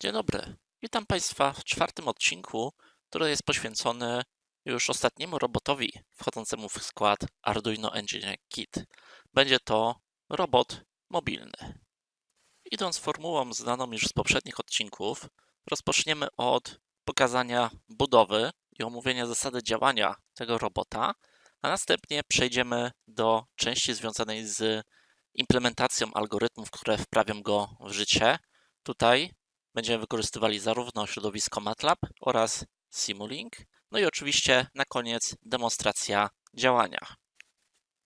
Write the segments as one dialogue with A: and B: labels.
A: Dzień dobry. Witam Państwa w czwartym odcinku, który jest poświęcony już ostatniemu robotowi wchodzącemu w skład Arduino Engineering Kit. Będzie to robot mobilny. Idąc formułą znaną już z poprzednich odcinków, rozpoczniemy od pokazania budowy i omówienia zasady działania tego robota, a następnie przejdziemy do części związanej z implementacją algorytmów, które wprawią go w życie. Tutaj będziemy wykorzystywali zarówno środowisko MATLAB oraz Simulink. No i oczywiście na koniec demonstracja działania.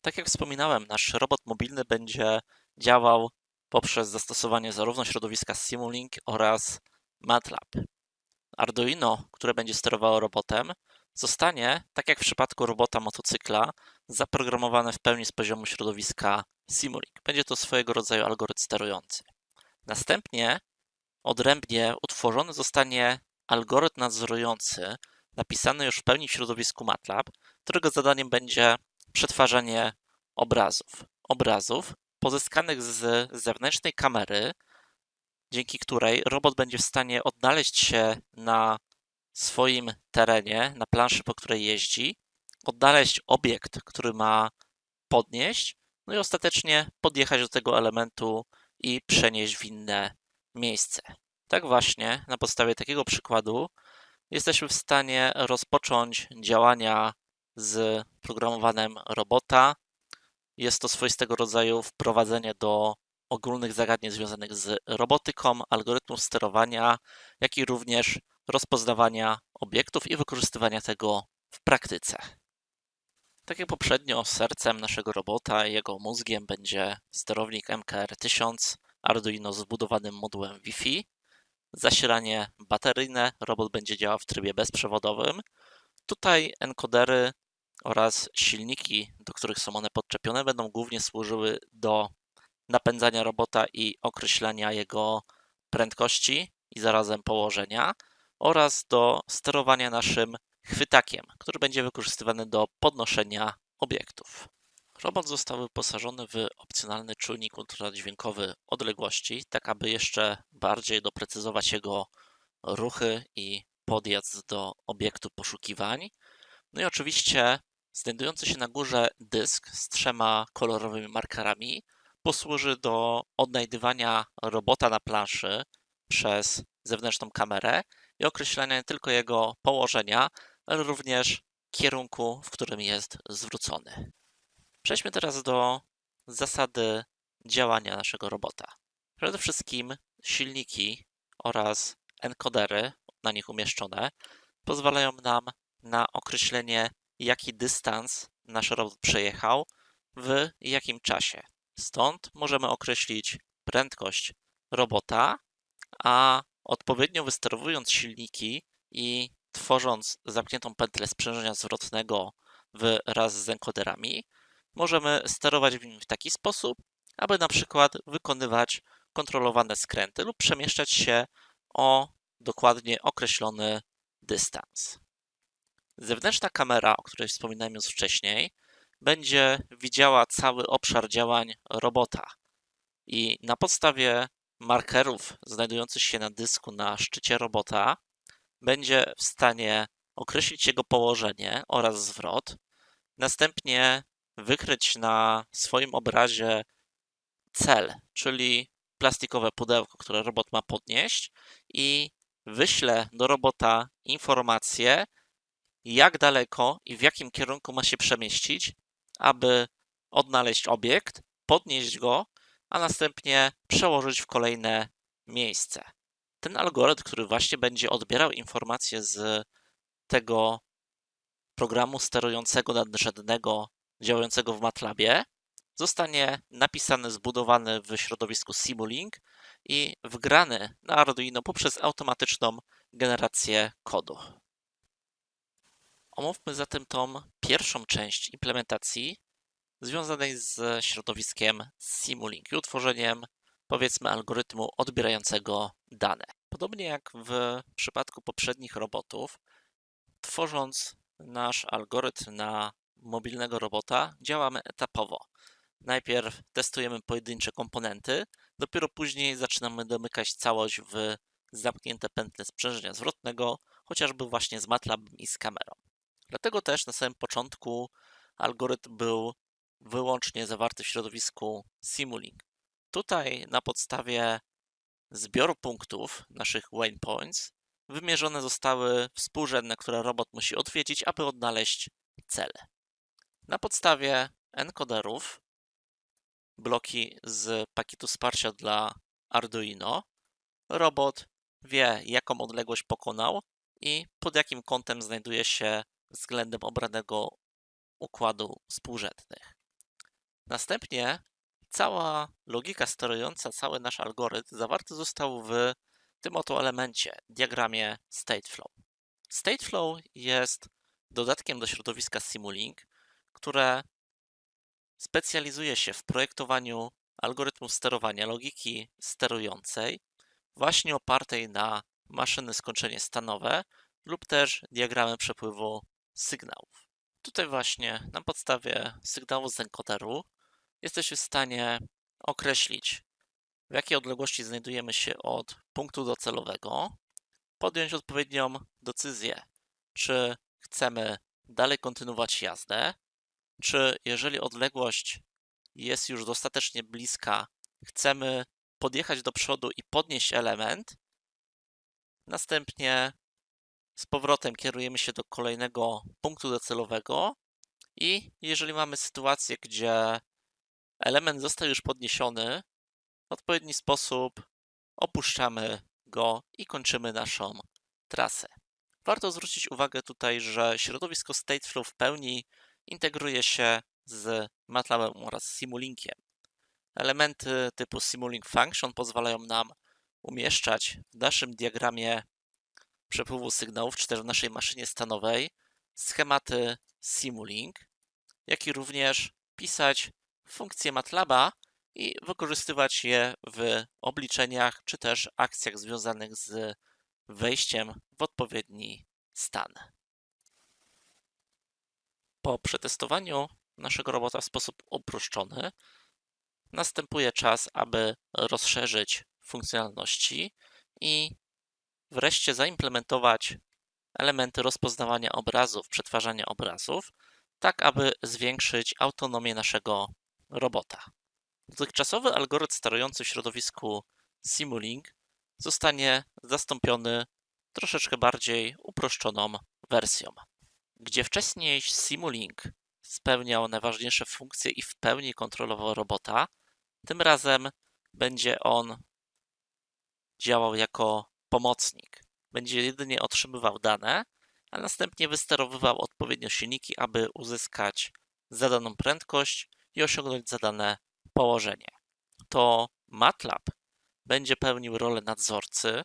A: Tak jak wspominałem, nasz robot mobilny będzie działał poprzez zastosowanie zarówno środowiska Simulink oraz MATLAB. Arduino, które będzie sterowało robotem, zostanie, tak jak w przypadku robota motocykla, zaprogramowane w pełni z poziomu środowiska Simulink. Będzie to swojego rodzaju algorytm sterujący. Następnie Odrębnie utworzony zostanie algorytm nadzorujący, napisany już w pełni w środowisku MATLAB, którego zadaniem będzie przetwarzanie obrazów. Obrazów pozyskanych z zewnętrznej kamery, dzięki której robot będzie w stanie odnaleźć się na swoim terenie, na planszy, po której jeździ, odnaleźć obiekt, który ma podnieść, no i ostatecznie podjechać do tego elementu i przenieść w inne miejsce. Tak właśnie, na podstawie takiego przykładu, jesteśmy w stanie rozpocząć działania z programowanym robota. Jest to swoistego rodzaju wprowadzenie do ogólnych zagadnień związanych z robotyką, algorytmów sterowania, jak i również rozpoznawania obiektów i wykorzystywania tego w praktyce. Tak jak poprzednio, sercem naszego robota i jego mózgiem będzie sterownik MKR1000, Arduino z wbudowanym modułem Wi-Fi. Zasilanie bateryjne, robot będzie działał w trybie bezprzewodowym. Tutaj encodery oraz silniki, do których są one podczepione, będą głównie służyły do napędzania robota i określania jego prędkości i zarazem położenia oraz do sterowania naszym chwytakiem, który będzie wykorzystywany do podnoszenia obiektów. Robot został wyposażony w opcjonalny czujnik ultradźwiękowy odległości, tak aby jeszcze bardziej doprecyzować jego ruchy i podjazd do obiektu poszukiwań. No i oczywiście znajdujący się na górze dysk z trzema kolorowymi markerami posłuży do odnajdywania robota na planszy przez zewnętrzną kamerę i określania nie tylko jego położenia, ale również kierunku, w którym jest zwrócony. Przejdźmy teraz do zasady działania naszego robota. Przede wszystkim silniki oraz encodery na nich umieszczone pozwalają nam na określenie, jaki dystans nasz robot przejechał w jakim czasie. Stąd możemy określić prędkość robota, a odpowiednio wysterowując silniki i tworząc zamkniętą pętlę sprzężenia zwrotnego wraz z encoderami, możemy sterować nim w taki sposób, aby na przykład wykonywać kontrolowane skręty lub przemieszczać się o dokładnie określony dystans. Zewnętrzna kamera, o której wspominałem już wcześniej, będzie widziała cały obszar działań robota i na podstawie markerów znajdujących się na dysku na szczycie robota będzie w stanie określić jego położenie oraz zwrot, następnie wykryć na swoim obrazie cel, czyli plastikowe pudełko, które robot ma podnieść i wyślę do robota informację, jak daleko i w jakim kierunku ma się przemieścić, aby odnaleźć obiekt, podnieść go, a następnie przełożyć w kolejne miejsce. Ten algorytm, który właśnie będzie odbierał informacje z tego programu sterującego nadrzędnego działającego w MATLABie zostanie napisany, zbudowany w środowisku Simulink i wgrany na Arduino poprzez automatyczną generację kodu. Omówmy zatem tą pierwszą część implementacji związanej z środowiskiem Simulink i utworzeniem powiedzmy algorytmu odbierającego dane. Podobnie jak w przypadku poprzednich robotów, tworząc nasz algorytm na mobilnego robota działamy etapowo. Najpierw testujemy pojedyncze komponenty, dopiero później zaczynamy domykać całość w zamknięte pętle sprzężenia zwrotnego, chociażby właśnie z MATLABem i z kamerą. Dlatego też na samym początku algorytm był wyłącznie zawarty w środowisku Simulink. Tutaj na podstawie zbioru punktów, naszych waypoints, wymierzone zostały współrzędne, które robot musi odwiedzić, aby odnaleźć cele. Na podstawie encoderów, bloki z pakietu wsparcia dla Arduino, robot wie, jaką odległość pokonał i pod jakim kątem znajduje się względem obranego układu współrzędnych. Następnie cała logika sterująca cały nasz algorytm zawarty został w tym oto elemencie, diagramie Stateflow. Stateflow jest dodatkiem do środowiska Simulink, które specjalizuje się w projektowaniu algorytmów sterowania logiki sterującej, właśnie opartej na maszyny skończenie stanowe lub też diagramy przepływu sygnałów. Tutaj właśnie na podstawie sygnału z encoderu jesteśmy w stanie określić, w jakiej odległości znajdujemy się od punktu docelowego, podjąć odpowiednią decyzję, czy chcemy dalej kontynuować jazdę, czy jeżeli odległość jest już dostatecznie bliska, chcemy podjechać do przodu i podnieść element, następnie z powrotem kierujemy się do kolejnego punktu docelowego i jeżeli mamy sytuację, gdzie element został już podniesiony, w odpowiedni sposób opuszczamy go i kończymy naszą trasę. Warto zwrócić uwagę tutaj, że środowisko Stateflow w pełni integruje się z MATLABem oraz Simulinkiem. Elementy typu Simulink Function pozwalają nam umieszczać w naszym diagramie przepływu sygnałów, czy też w naszej maszynie stanowej schematy Simulink, jak i również pisać funkcje MATLABa i wykorzystywać je w obliczeniach, czy też akcjach związanych z wejściem w odpowiedni stan. Po przetestowaniu naszego robota w sposób uproszczony, następuje czas, aby rozszerzyć funkcjonalności i wreszcie zaimplementować elementy rozpoznawania obrazów, przetwarzania obrazów, tak aby zwiększyć autonomię naszego robota. Dotychczasowy algorytm sterujący w środowisku Simulink zostanie zastąpiony troszeczkę bardziej uproszczoną wersją. Gdzie wcześniej Simulink spełniał najważniejsze funkcje i w pełni kontrolował robota, tym razem będzie on działał jako pomocnik. Będzie jedynie otrzymywał dane, a następnie wysterowywał odpowiednio silniki, aby uzyskać zadaną prędkość i osiągnąć zadane położenie. To MATLAB będzie pełnił rolę nadzorcy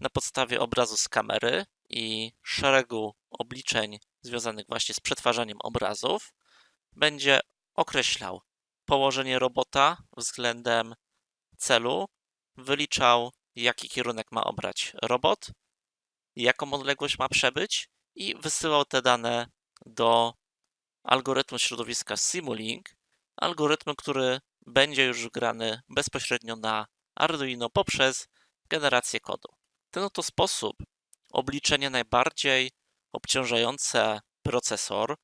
A: na podstawie obrazu z kamery i szeregu obliczeń związanych właśnie z przetwarzaniem obrazów. Będzie określał położenie robota względem celu, wyliczał jaki kierunek ma obrać robot, jaką odległość ma przebyć i wysyłał te dane do algorytmu środowiska Simulink, algorytmu, który będzie już grany bezpośrednio na Arduino poprzez generację kodu. Ten oto sposób obliczenia najbardziej obciążające procesor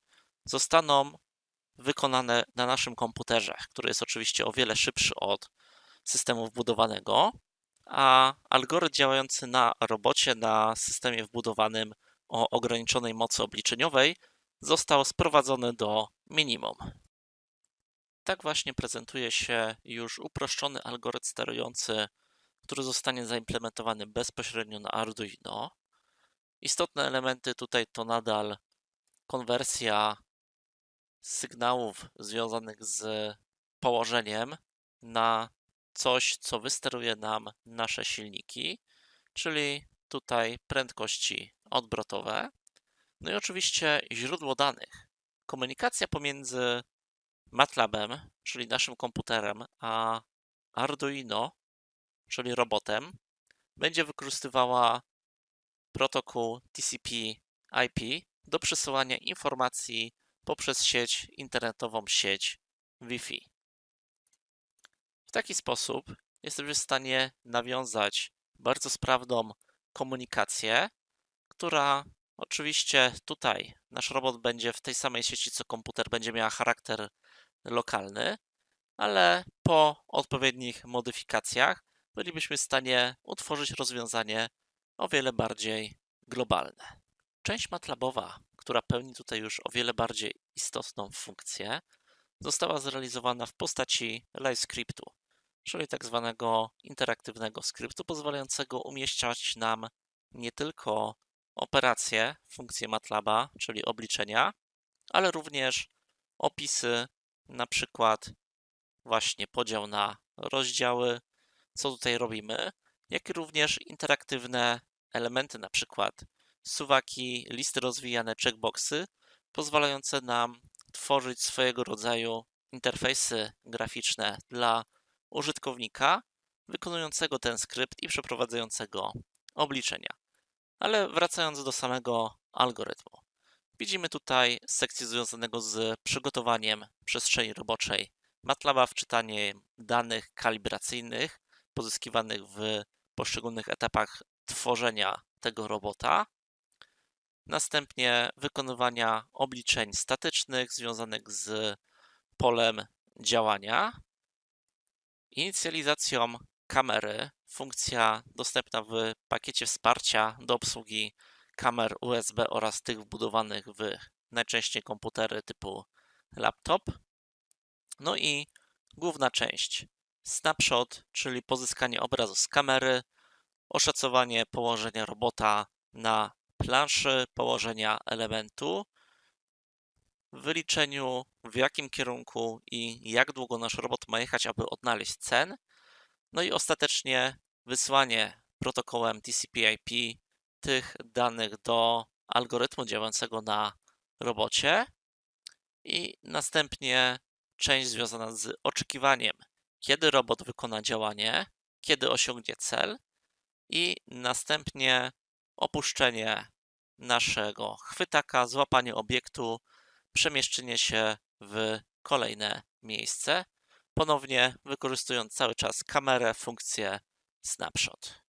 A: zostaną wykonane na naszym komputerze, który jest oczywiście o wiele szybszy od systemu wbudowanego, a algorytm działający na robocie, na systemie wbudowanym o ograniczonej mocy obliczeniowej został sprowadzony do minimum. Tak właśnie prezentuje się już uproszczony algorytm sterujący, który zostanie zaimplementowany bezpośrednio na Arduino. Istotne elementy tutaj to nadal konwersja sygnałów związanych z położeniem na coś, co wysteruje nam nasze silniki, czyli tutaj prędkości odbrotowe. No i oczywiście źródło danych. Komunikacja pomiędzy MATLABem, czyli naszym komputerem, a Arduino, czyli robotem, będzie wykorzystywała protokół TCP/IP do przesyłania informacji poprzez sieć internetową, sieć Wi-Fi. W taki sposób jesteśmy w stanie nawiązać bardzo sprawną komunikację, która oczywiście tutaj nasz robot będzie w tej samej sieci co komputer, będzie miała charakter lokalny, ale po odpowiednich modyfikacjach bylibyśmy w stanie utworzyć rozwiązanie o wiele bardziej globalne. Część MATLABowa, która pełni tutaj już o wiele bardziej istotną funkcję, została zrealizowana w postaci LiveScriptu, czyli tak zwanego interaktywnego skryptu, pozwalającego umieszczać nam nie tylko operacje, funkcje MATLABa, czyli obliczenia, ale również opisy, na przykład właśnie podział na rozdziały, co tutaj robimy, jak i również interaktywne elementy, na przykład suwaki, listy rozwijane, checkboxy, pozwalające nam tworzyć swojego rodzaju interfejsy graficzne dla użytkownika wykonującego ten skrypt i przeprowadzającego obliczenia. Ale wracając do samego algorytmu. Widzimy tutaj sekcję związanego z przygotowaniem przestrzeni roboczej MATLABa, wczytanie danych kalibracyjnych pozyskiwanych w poszczególnych etapach tworzenia tego robota. Następnie wykonywania obliczeń statycznych związanych z polem działania. Inicjalizacją kamery, funkcja dostępna w pakiecie wsparcia do obsługi kamer USB oraz tych wbudowanych w najczęściej komputery typu laptop. No i główna część snapshot, czyli pozyskanie obrazu z kamery, oszacowanie położenia robota na planszy, położenia elementu, wyliczeniu w jakim kierunku i jak długo nasz robot ma jechać, aby odnaleźć cen, no i ostatecznie wysłanie protokołem TCP/IP tych danych do algorytmu działającego na robocie. I następnie część związana z oczekiwaniem, kiedy robot wykona działanie, kiedy osiągnie cel i następnie opuszczenie naszego chwytaka, złapanie obiektu, przemieszczenie się w kolejne miejsce, ponownie wykorzystując cały czas kamerę, funkcję snapshot.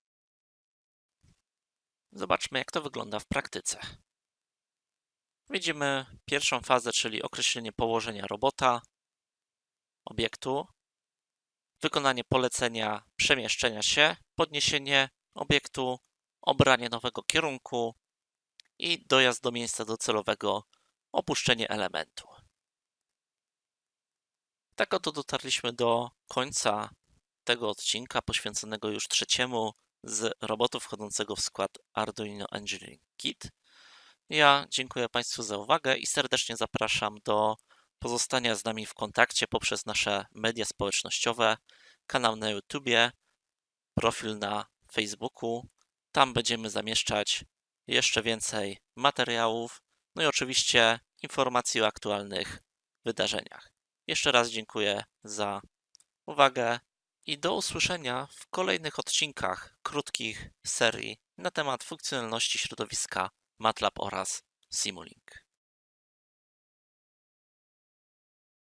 A: Zobaczmy, jak to wygląda w praktyce. Widzimy pierwszą fazę, czyli określenie położenia robota, obiektu, wykonanie polecenia przemieszczenia się, podniesienie obiektu, obranie nowego kierunku i dojazd do miejsca docelowego, opuszczenie elementu. Tak oto dotarliśmy do końca tego odcinka poświęconego już trzeciemu z robotów wchodzącego w skład Arduino Engineering Kit. Ja dziękuję Państwu za uwagę i serdecznie zapraszam do pozostania z nami w kontakcie poprzez nasze media społecznościowe, kanał na YouTubie, profil na Facebooku. Tam będziemy zamieszczać jeszcze więcej materiałów, no i oczywiście informacji o aktualnych wydarzeniach. Jeszcze raz dziękuję za uwagę i do usłyszenia w kolejnych odcinkach krótkich serii na temat funkcjonalności środowiska MATLAB oraz Simulink.